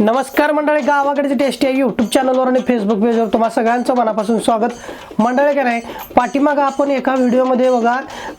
नमस्कार मंडळी गावाकडचे टेस्ट आहे यूट्यूब चॅनलवर आणि फेसबुक पेजवर तुम्हाला सगळ्यांचं मनापासून स्वागत. मंडळी काय नाही पाठीमागं आपण एका व्हिडिओमध्ये बघा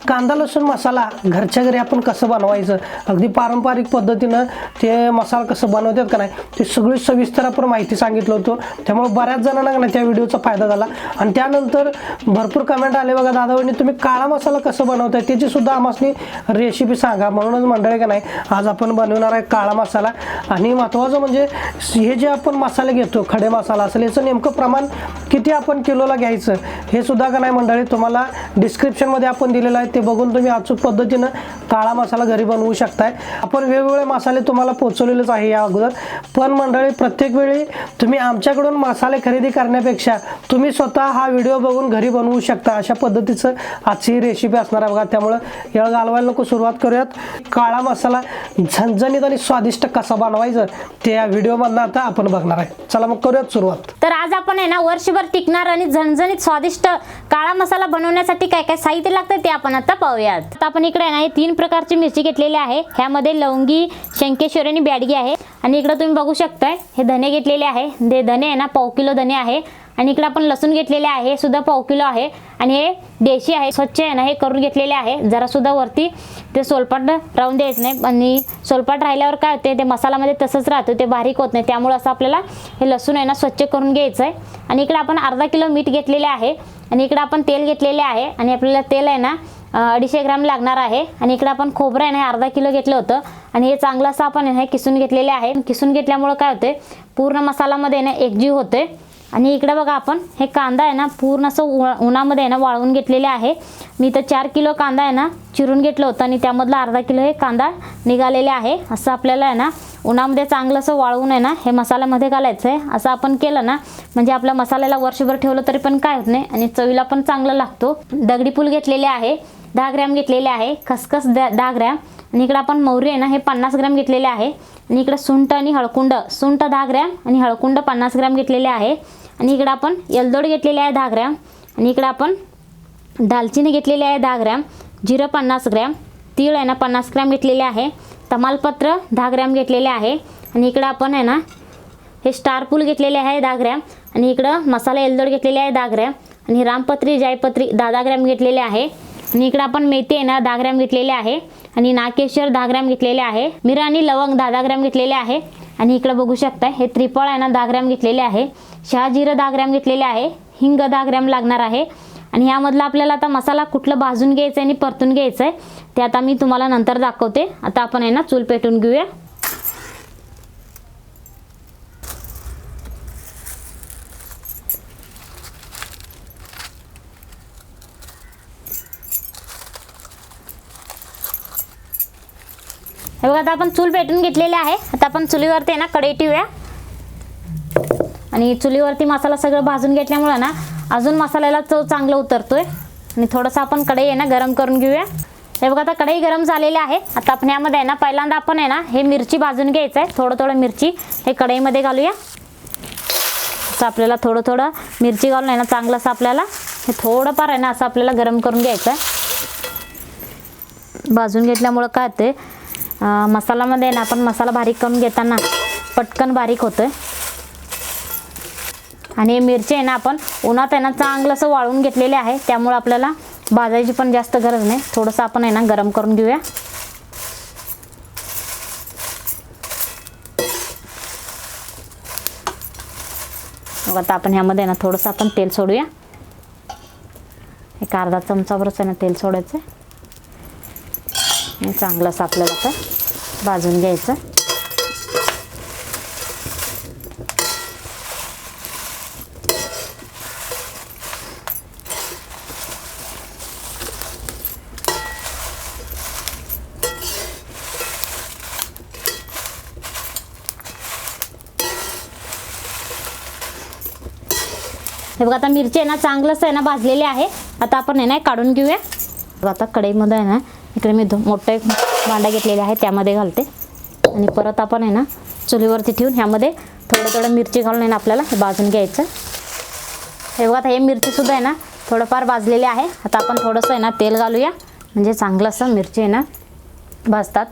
कांदा लसूण मसाला घरच्या घरी आपण कसं बनवायचं? अगदी पारंपरिक पद्धतीनं ते मसाला कसं बनवतात का नाही ते सगळी सविस्तर आपण माहिती सांगितलं होतं. त्यामुळे बऱ्याच जणांना का त्या व्हिडिओचा फायदा झाला. आणि त्यानंतर भरपूर कमेंट आले बघा दादा तुम्ही काळा मसाला कसं बनवताय? त्याची सुद्धा आम्हाला रेसिपी सांगा. म्हणूनच मंडळी का नाही आज आपण बनवणार आहे काळा मसाला. आणि महत्त्वाचं म्हणजे हे जे आपण मसाले घेतो खडे मसाला असेल याचं नेमकं प्रमाण किती आपण किलोला घ्यायचं? हे सुद्धा का नाही मंडळी तुम्हाला डिस्क्रिप्शनमध्ये आपण दिलेलं आहे ते बघून तुम्ही अचूक पद्धतीनं काळा मसाला घरी बनवू शकताय. आपण वेगवेगळे मसाले तुम्हाला पोचवलेलेच आहे या अगोदर. पण मंडळी प्रत्येक वेळी तुम्ही आमच्याकडून मसाले खरेदी करण्यापेक्षा तुम्ही स्वतः हा व्हिडिओ बघून घरी बनवू शकता. अशा पद्धतीचं आजची रेसिपी असणार आहे बघा. त्यामुळं येळ घालवायला नको सुरुवात करूयात. काळा मसाला झणझणीत आणि स्वादिष्ट कसा बनवायचं ते या व्हिडिओमधनं आता आपण बघणार आहे. चला मग करूयात सुरुवात. तर आज आपण आहे ना वर्षभर टिकणार आणि झणझणीत स्वादिष्ट काळा मसाला बनवण्यासाठी काय काय साहित्य लागतं ते आपण आता पाहूयात. आता आपण इकडे आहे ना हे तीन प्रकारची मिरची घेतलेली आहे. ह्यामध्ये लवंगी शंकेश्वरी आणि बॅडगी आहे. आणि इकडे तुम्ही बघू शकताय हे धने घेतलेले आहे. ते धने आहे ना पाव किलो धने आहे. आणि इकडे आपण लसूण घेतलेले आहे सुद्धा पाव किलो आहे. आणि हे देशी आहे स्वच्छ आहे ना हे करून घेतलेले आहे. जरासुद्धा वरती ते सोलपाट राहून द्यायचं नाही. आणि सोलपाट राहिल्यावर काय होते ते मसालामध्ये तसंच राहतं ते बारीक होत नाही. त्यामुळे असं आपल्याला हे लसूण आहे ना स्वच्छ करून घ्यायचं आहे आणि इकडे आपण अर्धा किलो मीठ घेतलेले आहे. आणि इकडे आपण तेल घेतलेले आहे. आणि आपल्याला तेल आहे ना अडीचशे ग्राम लागणार आहे. आणि इकडे आपण खोबरं आहे ना अर्धा किलो घेतलं होतं. आणि हे चांगलं असं आपण आहे ना हे किसून घेतलेले आहे. किसून घेतल्यामुळं काय होते पूर्ण मसालामध्ये ना एकजीव होते आणि इकडे बघा आपण हे कांदा आहे ना पूर्ण असं उ- उन्हामध्ये आहे ना वाळवून घेतलेले आहे. मी तर चार किलो कांदा आहे ना चिरून घेतलं होतं आणि त्यामधला अर्धा किलो हे कांदा निघालेले आहे. असं आपल्याला आहे ना उन्हामध्ये चांगलं असं वाळवून आहे ना हे मसाल्यामध्ये घालायचं आहे असं आपण केलं ना म्हणजे आपल्या मसाल्याला वर्षभर ठेवलं तरी पण काय होत नाही आणि चवीला पण चांगला लागतो. दगडी फूल घेतलेले आहे दहा ग्रॅम घेतलेले आहे खसखस द दहा ग्रॅम. आणि इकडं आपण मौरी आहे ना हे पन्नास ग्रॅम घेतलेले आहे. आणि इकडं सुंट आणि हळकुंड सुंठ दहा ग्रॅम आणि हळकुंड पन्नास ग्रॅम घेतलेले आहे. आणि इकडं आपण यलदोड घेतलेले आहे दहा ग्रॅम. आणि इकडं आपण दालचिनी घेतलेली आहे दहा ग्रॅम. जिरं पन्नास ग्रॅम. तीळ आहे ना पन्नास ग्रॅम घेतलेले आहे. तमालपत्र दहा ग्रॅम घेतलेले आहे. आणि इकडं आपण आहे ना हे स्टारपूल घेतलेले आहे दहा ग्रॅम. आणि इकडं मसाला येलदोड घेतलेले आहे दहा ग्रॅम. आणि रामपत्री जायपत्री दहा दहा ग्रॅम घेतलेले आहे. आणि इकडं आपण मेथी आहे ना दहा ग्रॅम घेतलेले आहे. आणि नाकेश्वर दहा ग्रॅम घेतलेले आहे. मिरा आणि लवंग दहा दहा ग्रॅम घेतलेले आहे. आणि इकडं बघू शकताय हे त्रिफळ आहे ना दहा ग्रॅम घेतलेले आहे. शहाजिरं दहा ग्रॅम घेतलेले आहे हिंग दहा ग्रॅम लागणार आहे. आणि यामधला आपल्याला आता मसाला कुठलं भाजून घ्यायचं आहे आणि परतून घ्यायचं आहे ते आता मी तुम्हाला नंतर दाखवते. आता आपण आहे ना चूल पेटून घेऊया. हे बघा आता आपण चूल पेटून घेतलेले आहे. आता आपण चुलीवरती आहे ना कढई ठेवूया. आणि चुलीवरती मसाला सगळं भाजून घेतल्यामुळं ना अजून मसाल्याला चव चांगलं उतरतो आहे आणि थोडंसं आपण कढई आहे ना गरम करून घेऊया. हे बघा आता कढई गरम झालेली आहे. आता आपण यामध्ये आहे ना पहिल्यांदा आपण आहे ना हे मिरची भाजून घ्यायचं आहे थोडं थोडं मिरची हे कढईमध्ये घालूया. असं आपल्याला थोडं थोडं मिरची घालून आहे ना चांगलं असं आपल्याला हे थोडंफार आहे ना असं आपल्याला गरम करून घ्यायचं आहे भाजून घेतल्यामुळं काय होते अं, मसाल्यामध्ये आहे ना आपण मसाला बारीक करून घेताना पटकन बारीक होतोय. आणि मिरची आहे ना आपण उन्हात आहे ना चांगलं असं वाळून घेतलेले आहे. त्यामुळे आपल्याला भाजायची पण जास्त गरज नाही. थोडंसं आपण आहे ना गरम करून घेऊया. मग आता आपण ह्यामध्ये ना थोडंसं आपण तेल सोडूया. एक अर्धा चमचावरच आहे ना तेल सोडायचं. आणि आपल्याला तर भाजून घ्यायचं. बघा आता मिरची आहे ना चांगलंच आहे ना भाजलेली आहे. आता आपण आहे ना काढून घेऊया. आता कढईमध्ये आहे ना इकडे मी मोठं एक भांडा घेतलेला आहे त्यामध्ये घालते. आणि परत आपण आहे ना चुलीवरती ठेवून ह्यामध्ये थोडं थोडं मिरची घालून आहे ना आपल्याला भाजून घ्यायचं. हे बघा आता हे मिरचीसुद्धा आहे ना थोडंफार भाजलेले आहे. आता आपण थोडंसं आहे ना तेल घालूया. म्हणजे चांगलं असं मिरची आहे ना भाजतात.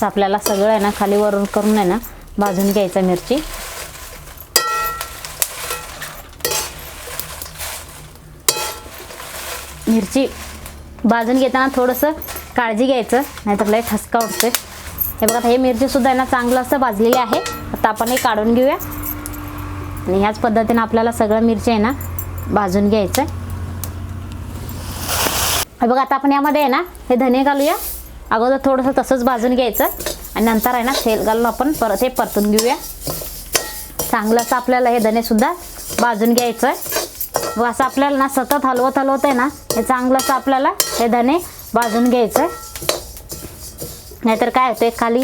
असं आपल्याला सगळं आहे ना खाली वरून करून आहे ना भाजून घ्यायचं मिरची. मिरची भाजून घेताना थोडंसं काळजी घ्यायचं नाहीतर लय ठसका उठते हे बघा हे मिरचीसुद्धा आहे ना चांगलं असं भाजलेली आहे. आता आपण हे काढून घेऊया. आणि ह्याच पद्धतीनं आपल्याला सगळं मिरची आहे ना भाजून घ्यायचं आहे हे बघा आता आपण यामध्ये आहे ना हे धने घालूया. अगोदर थोडंसं तसंच भाजून घ्यायचं. आणि नंतर आहे ना तेल घालून आपण परत हे परतून घेऊया. चांगलंच आपल्याला हे धनेसुद्धा भाजून घ्यायचं आहे व असं आपल्याला ना सतत हलवत हलवत आहे ना हे चांगलंच आपल्याला हे धने भाजून घ्यायचं आहे नाहीतर काय होतं खाली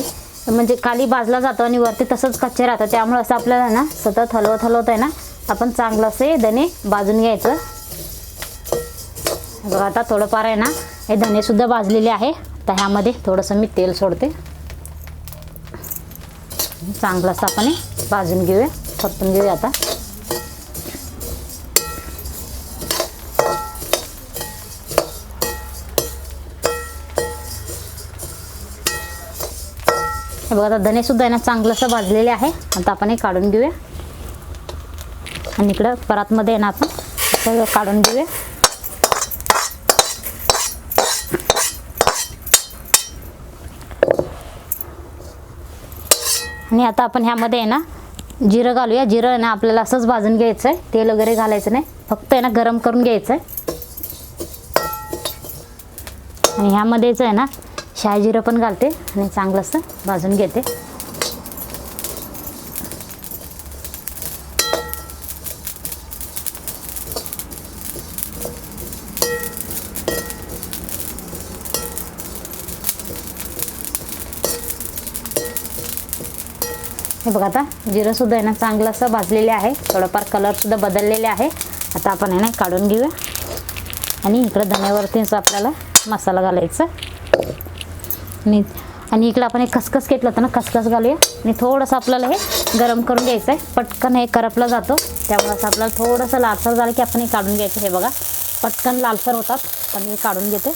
म्हणजे खाली भाजला जातो आणि वरती तसंच कच्चे राहतं त्यामुळे असं आपल्याला ना सतत हलवत हलवत आहे ना आपण चांगलं असं हे धने भाजून घ्यायचं. बघा आता थोडंफार आहे ना हे धनेसुद्धा भाजलेले आहे. तर ह्यामध्ये थोडंसं मी तेल सोडते. चांगलं आपण भाजून घेऊया. थोपून घेऊया आता. हे बघा आता धनेसुद्धा आहे ना चांगलंसं भाजलेले आहे. आता आपण हे काढून घेऊया. आणि इकडं परातमध्ये आहे ना आपण सगळं काढून घेऊया. आणि आता आपण ह्यामध्ये आहे ना जिरं घालूया. जिरं आहे ना आपल्याला असंच भाजून घ्यायचं आहे तेल वगैरे घालायचं नाही. फक्त आहे ना गरम करून घ्यायचं आहे आणि ह्यामध्येच आहे ना शहाजिरं पण घालते आणि चांगलं असं भाजून घेते. बघा आता जिरंसुद्धा आहे ना चांगलं असं भाजलेले आहे. थोडंफार कलरसुद्धा बदललेले आहे. आता आपण आहे ना काढून घेऊया. आणि इकडं धन्यावरतीच आपल्याला मसाला घालायचा. आणि आणि इकडं आपण एक खसखस घेतलं होतं ना खसखस घालूया. आणि थोडंसं आपल्याला हे गरम करून घ्यायचं आहे. पटकन हे करपलं जातो. त्यामुळे असं आपल्याला थोडंसं लालसर झालं की आपण हे काढून घ्यायचं. हे बघा पटकन लालसर होतात. पण मी काढून घेते.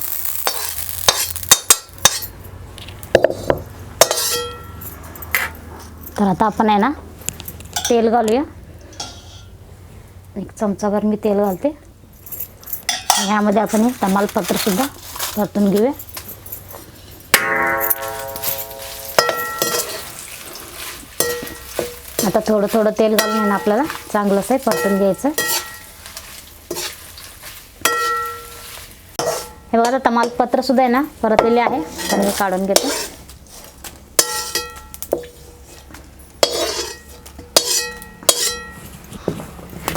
तर आता आपण आहे ना तेल घालूया. एक चमचाभर मी तेल घालते. ह्यामध्ये आपण हे तमालपत्रसुद्धा परतून घेऊया. आता थोडं थोडं तेल घालून आहे ना आपल्याला चांगलंच आहे परतून घ्यायचं. हे बघा आता आहे ना परतलेले आहे. तर मी काढून घेतो.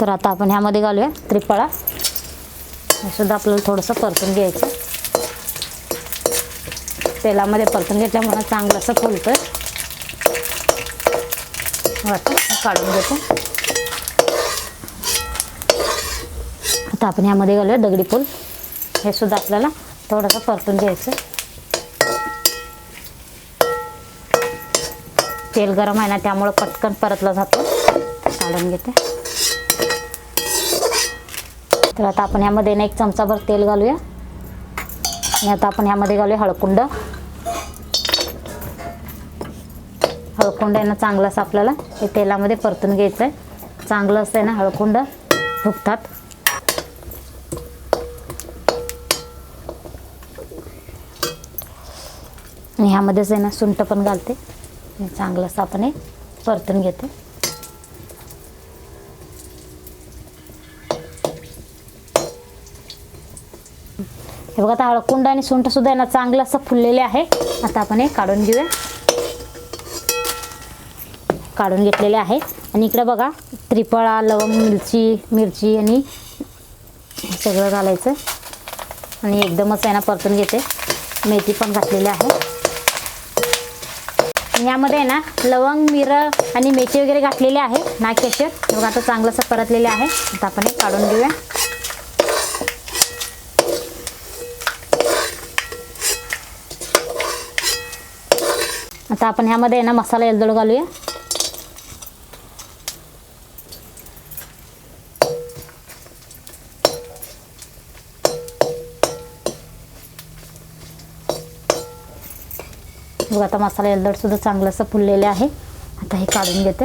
तर आता आपण ह्यामध्ये घालूया त्रिफळा. हे सुद्धा आपल्याला थोडंसं परतून घ्यायचं. तेलामध्ये परतून घेतल्यामुळे चांगलं असं फुलतं वाटतं काढून घेतो. आता आपण ह्यामध्ये घालूया दगडी फूल. हे सुद्धा आपल्याला थोडंसं परतून घ्यायचं. तेल गरम आहे ना त्यामुळं पटकन परतलं जातं. काढून घेते. तर आता आपण ह्यामध्ये ना एक चमचाभर तेल घालूया. आणि आता आपण ह्यामध्ये घालूया हळकुंड. हळकुंड आहे ना चांगलं असं आपल्याला. हे तेलामध्ये परतून घ्यायचं आहे चांगलं असतं आहे ना हळकुंड. फुगतात. आणि ह्यामध्येच आहे ना सुंठ पण घालते. चांगलं असं आपण हे परतून घेते. हे बघा आता हळकुंड आणि सुंठ सुद्धा आहे ना चांगलं असं फुललेले आहे. आता आपण हे काढून घेऊया. काढून घेतलेले आहे. आणि इकडे बघा त्रिफळा लवंग मिरची मिरची आणि सगळं घालायचं. आणि एकदमच आहे ना परतून घेते. मेथी पण घातलेली आहे. आणि यामध्ये आहे ना लवंग मिरं आणि मेथी वगैरे घातलेली आहे. नाकेशर बघा आता चांगलं असं परतलेले आहे. आता आपण हे काढून घेऊया. आता आपण ह्यामध्ये आहे ना मसाला येलदळ घालूया. बघ आता मसाला एलदड सुद्धा चांगलं असं आहे. आता हे काढून घेते.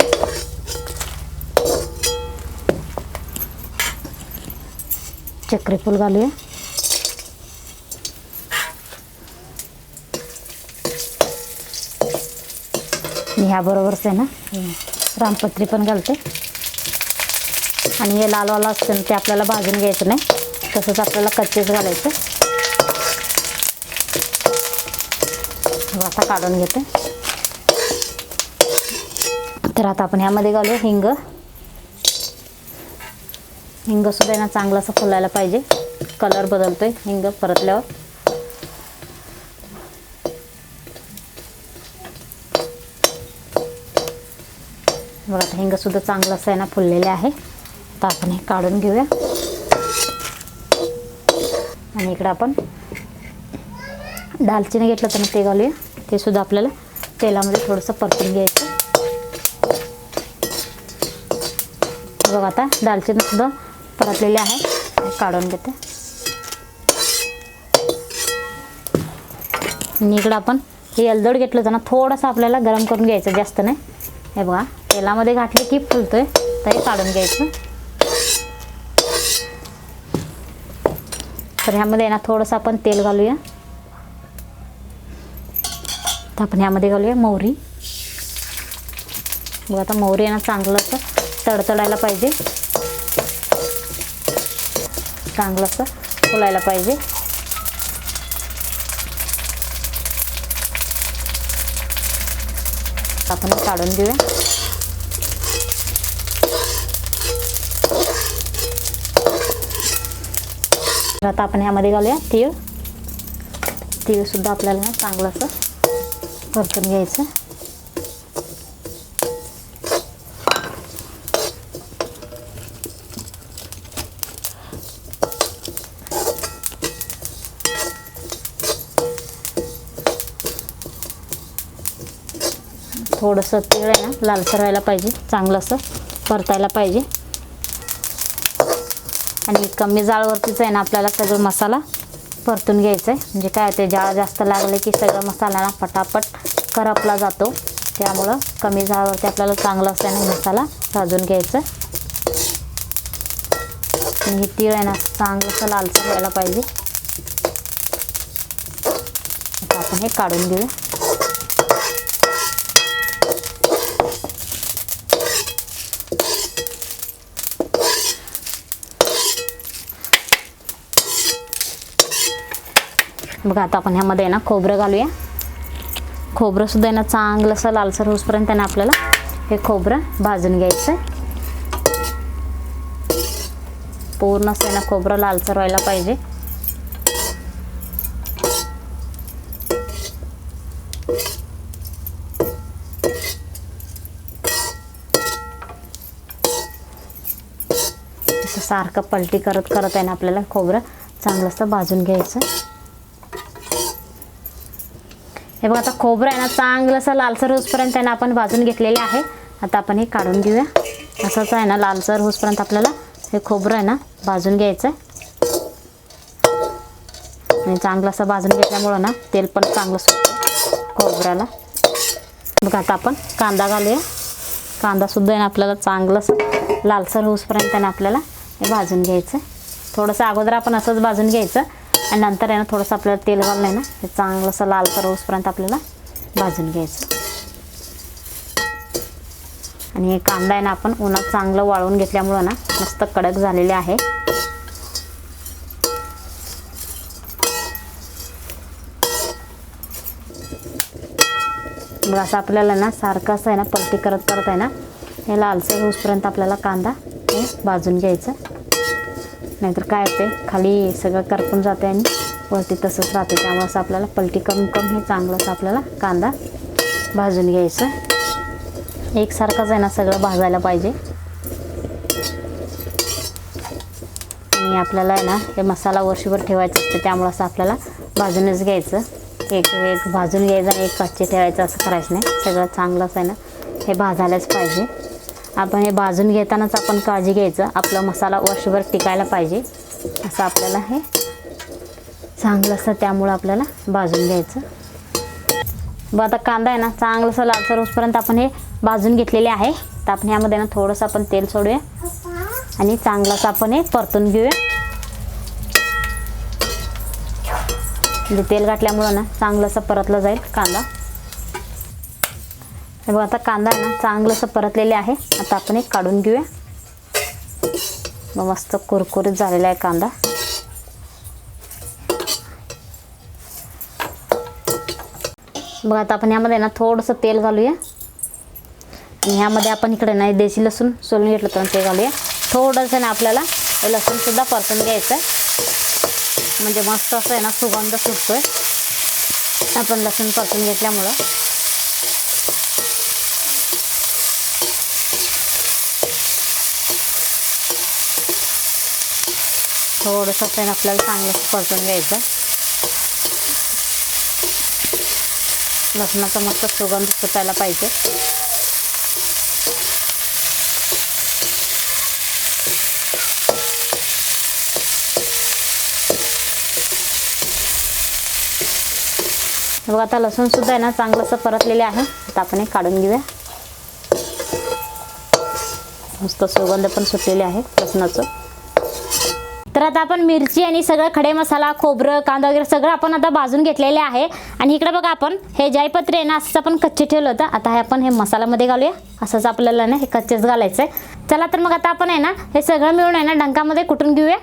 चक्रीफूल घालूया. मी ह्याबरोबरच आहे ना रामपत्री पण घालते. आणि हे लालवाला असते ना ते आपल्याला भाजून घ्यायचं नाही. तसंच आपल्याला कच्चेच घालायचं. आता काढून घेते. तर आता आपण ह्यामध्ये घालूया हिंग. हिंग सुद्धा आहे ना चांगलं असं फुलायला पाहिजे. कलर बदलतोय हिंग परतल्यावर. बघा हिंगसुद्धा चांगलं असं आहे ना फुललेले आहे. आता आपण हे काढून घेऊया. आणि इकडं आपण दालचिनी घेतलं तर ते घालूया. ते सुद्धा आपल्याला तेलामध्ये थोडंसं परतून घ्यायचं. बघा आता दालचिनी सुद्धा परतलेली आहे. काढून घेते. आणि इकडं आपण हे एलदड घेतलं तर ना थोडंसं आपल्याला गरम करून घ्यायचं जास्त नाही. हे बघा. तेलामध्ये घातले की फुलतोय तरी काढून घ्यायचं. तर ह्यामध्ये ना थोडंसं आपण तेल घालूया. तर आपण ह्यामध्ये घालूया मोहरी. बघा आता मोहरी आहे ना चांगलं असं तडतडायला पाहिजे. चांगलं असं फुलायला पाहिजे. आपण काढून घेऊया. तर आता आपण ह्यामध्ये घालूया तीळ. तीळ सुद्धा आपल्याला ना चांगलं असं परतून घ्यायचं. थोडंसं तीळ आहे ना लालसर व्हायला पाहिजे चांगलं असं परतायला पाहिजे. आणि कमी जाळवरतीच आहे ना आपल्याला सगळं मसाला परतून घ्यायचं आहे म्हणजे काय ते जाळ जास्त लागले की सगळं मसाला ना पटापट करपला जातो. त्यामुळं कमी जाळवरती आपल्याला चांगलं असतं ना मसाला भाजून घ्यायचा. आणि हे तीळ आहे ना चांगलंसं लालसर व्हायला पाहिजे. आपण हे काढून घेऊ. बघा आता आपण ह्यामध्ये ना खोबरं घालूया. खोबरं सुद्धा आहे ना चांगलं असं लालसर होसपर्यंत आहे आपल्याला हे खोबरं भाजून घ्यायचं पूर्ण असं आहे ना खोबरं लालसर व्हायला पाहिजे. असं सारखं पलटी करत करत आहे ना आपल्याला खोबरं चांगलं असं भाजून घ्यायचं हे बघा आता खोबरं आहे ना चांगलं असं लालसर होसपर्यंत आहे ना आपण भाजून घेतलेले आहे. आता आपण हे काढून घेऊया. असंच आहे ना लालसर होसपर्यंत आपल्याला हे खोबरं आहे ना भाजून घ्यायचं आहे आणि चांगलं असं भाजून घेतल्यामुळं ना तेल पण चांगलं सुटतं खोबऱ्याला. बघा आता आपण कांदा घालूया. कांदासुद्धा आहे ना आपल्याला चांगलं असं लालसर होसपर्यंत आहे ना आपल्याला हे भाजून घ्यायचं आहे थोडंसं अगोदर आपण असंच भाजून घ्यायचं. आणि नंतर आहे ना थोडंसं आपल्याला तेल घालणं आहे ना हे चांगलंसं लालसर होसपर्यंत आपल्याला भाजून घ्यायचं. आणि हे कांदा आहे ना आपण उन्हात चांगलं वाळवून घेतल्यामुळं ना मस्त कडक झालेले आहे. मग असं आपल्याला ना सारखं असं आहे ना पलटी करत करत आहे ना हे लालसर होसपर्यंत आपल्याला कांदा हे भाजून घ्यायचं. नाहीतर काय होते खाली सगळं करपून जाते आणि वरती तसंच राहते त्यामुळे असं आपल्याला पलटी कमी कमी हे चांगलंच आपल्याला कांदा भाजून घ्यायचं. एकसारखंच आहे ना सगळं भाजायला पाहिजे. आणि आपल्याला आहे ना हे मसाला वर्षभर ठेवायचं असतं त्यामुळं असं आपल्याला भाजूनच घ्यायचं. एक एक भाजून घ्यायचं आणि एक कच्चे ठेवायचं असं करायचं नाही. सगळं चांगलंच आहे ना हे भाजायलाच पाहिजे. आपण हे भाजून घेतानाच आपण काळजी घ्यायचं. आपला मसाला वर्षभर टिकायला पाहिजे. असं आपल्याला हे चांगलं असतं त्यामुळं आपल्याला भाजून घ्यायचं. बघ आता कांदा आहे ना चांगलंसं लालसर होसपर्यंत आपण हे भाजून घेतलेले आहे. तर आपण ह्यामध्ये ना थोडंसं आपण तेल सोडूया. आणि चांगलंसं आपण हे परतून घेऊया. म्हणजे तेल घातल्यामुळं ना चांगलंसं परतलं जाईल कांदा. हे बघा आता कांदा ना चांगलंसं परतलेले आहे. आता आपण एक काढून घेऊया. मग मस्त कुरकुरीत झालेला आहे कांदा. बघ आता आपण ह्यामध्ये ना थोडंसं तेल घालूया. आणि ह्यामध्ये आपण इकडे नाही देशी लसूण सोलून घेतलं तर ते घालूया. थोडंसं ना आपल्याला लसूणसुद्धा परतून घ्यायचं आहे. म्हणजे मस्त असं आहे ना सुगंध सुटतोय. आपण लसूण परतून घेतल्यामुळं. थोडंसं पेन आपल्याला चांगलं परतून घ्यायचं. लसणाचा मस्त सुगंध सुटायला पाहिजे. बघा आता लसूण सुद्धा आहे ना चांगलंसं परतलेले आहे. आता आपण हे काढून घेऊया. मस्त सुगंध पण सुटलेले आहे लसणाचं. तर आता आपण मिरची आणि सगळं खडे मसाला खोबरं कांदा वगैरे सगळं आपण आता भाजून घेतलेले आहे. आणि इकडे बघा आपण हे जायपत्री आहे ना असंच आपण कच्चे ठेवलं होतं. आता हे आपण हे मसाल्यामध्ये घालूया. असंच आपल्याला ना हे कच्चेच घालायचं आहे चला तर मग आता आपण आहे ना हे सगळं मिळून आहे ना डंकामध्ये कुटून घेऊया?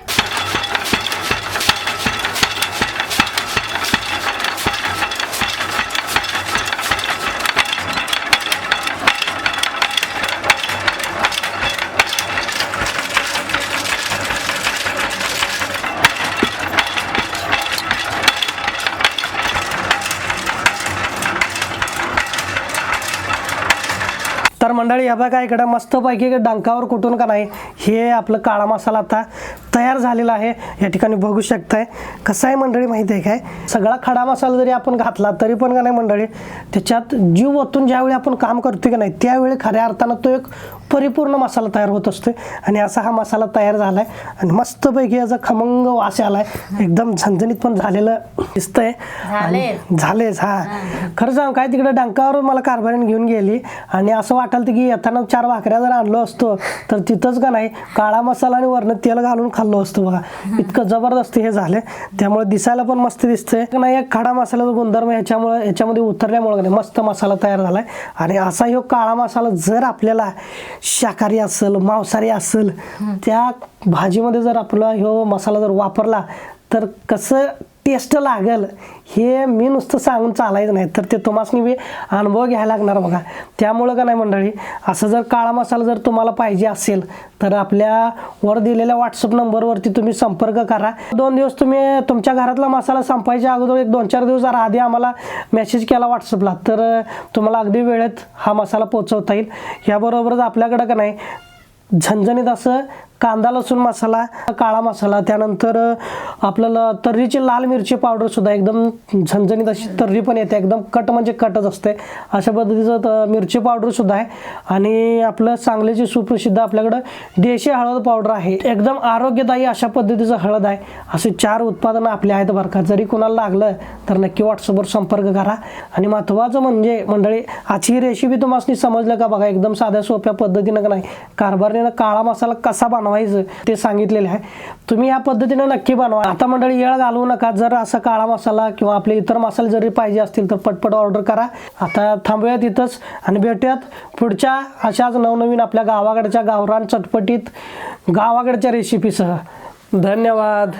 या बघा इकडं मस्तपैकी डंकावर कुठून का नाही हे आपलं काळा मसाला आता तयार झालेला आहे. या ठिकाणी बघू शकताय. कसं आहे मंडळी माहिती आहे काय? सगळा खडा मसाला जरी आपण घातला तरी पण का नाही मंडळी त्याच्यात जीव ओतून ज्यावेळी आपण काम करतो की नाही त्यावेळी खऱ्या अर्थानं तो एक परिपूर्ण मसाला तयार होत असतो आणि असा हा मसाला तयार झाला आहे आणि मस्तपैकी याचा खमंग वास आला आहे एकदम झणझणीत पण झालेलं दिसतंय. आणि झालेच हा. खरं सांग काय तिकडे डंकावर मला कारभारीने घेऊन गेली. आणि असं वाटाल की येताना चार भाकऱ्या जर आणलो असतो तर तिथंच का नाही काळा मसाला आणि वरण तेल घालून खाल्लो असतो बघा. इतकं जबरदस्त हे झालं त्यामुळे दिसायला पण मस्त दिसतंय. नाही एक खडा मसाल्याचा गुणधर्म ह्याच्यामुळे ह्याच्यामध्ये उतरल्यामुळे मस्त मसाला तयार झालाय. आणि असा ह्यो काळा मसाला जर आपल्याला शाकाहारी असेल मांसाहारी असेल त्या भाजीमध्ये जर आपला ह्यो मसाला जर वापरला तर कसं टेस्ट लागेल. हे मी नुसतं सांगून चालायचं नाही. तर ते तुम्हाला मी अनुभव घ्यायला लागणार बघा. त्यामुळं का नाही मंडळी असं जर काळा मसाला जर तुम्हाला पाहिजे असेल तर आपल्या वर दिलेल्या व्हॉट्सअप नंबरवरती तुम्ही संपर्क करा. दोन दिवस तुम्ही तुमच्या घरातला मसाला संपायच्या अगोदर एक दोन चार दिवस जर आधी आम्हाला मेसेज केला व्हॉट्सअपला तर तुम्हाला अगदी वेळेत हा मसाला पोचवता येईल. याबरोबरच आपल्याकडं का नाही झणझणीत असं कांदा लसूण मसाला काळा मसाला त्यानंतर आपल्याला तर्रीची लाल मिरची पावडर सुद्धा एकदम झणझणीत अशी तर्री पण येते. एकदम कट म्हणजे कटच असते. अशा पद्धतीचं मिरची पावडर सुद्धा आहे. आणि आपलं सांगलीची सुप्रसिद्ध आपल्याकडं देशी हळद पावडर आहे. एकदम आरोग्यदायी अशा पद्धतीचं हळद आहे. असे चार उत्पादनं आपले आहेत बरं का. जरी कोणाला लागलं तर नक्की व्हॉट्सअपवर संपर्क करा. आणि महत्त्वाचं म्हणजे मंडळी आजची रेसिपी तुम्हाला समजलं का बघा. एकदम साध्या सोप्या पद्धतीनं का नाही? कारभारीनं काळा मसाला कसा बनवायचं ते सांगितलेलं आहे. तुम्ही या पद्धतीनं नक्की बनवा. आता मंडळी येळ घालवू नका. जर असा काळा मसाला किंवा आपले इतर मसाले जरी पाहिजे असतील तर पटपट ऑर्डर करा. आता थांबूयात इथंच आणि भेटूयात पुढच्या अशाच नवनवीन आपल्या गावाकडच्या गावरान चटपटीत गावाकडच्या रेसिपीसह धन्यवाद.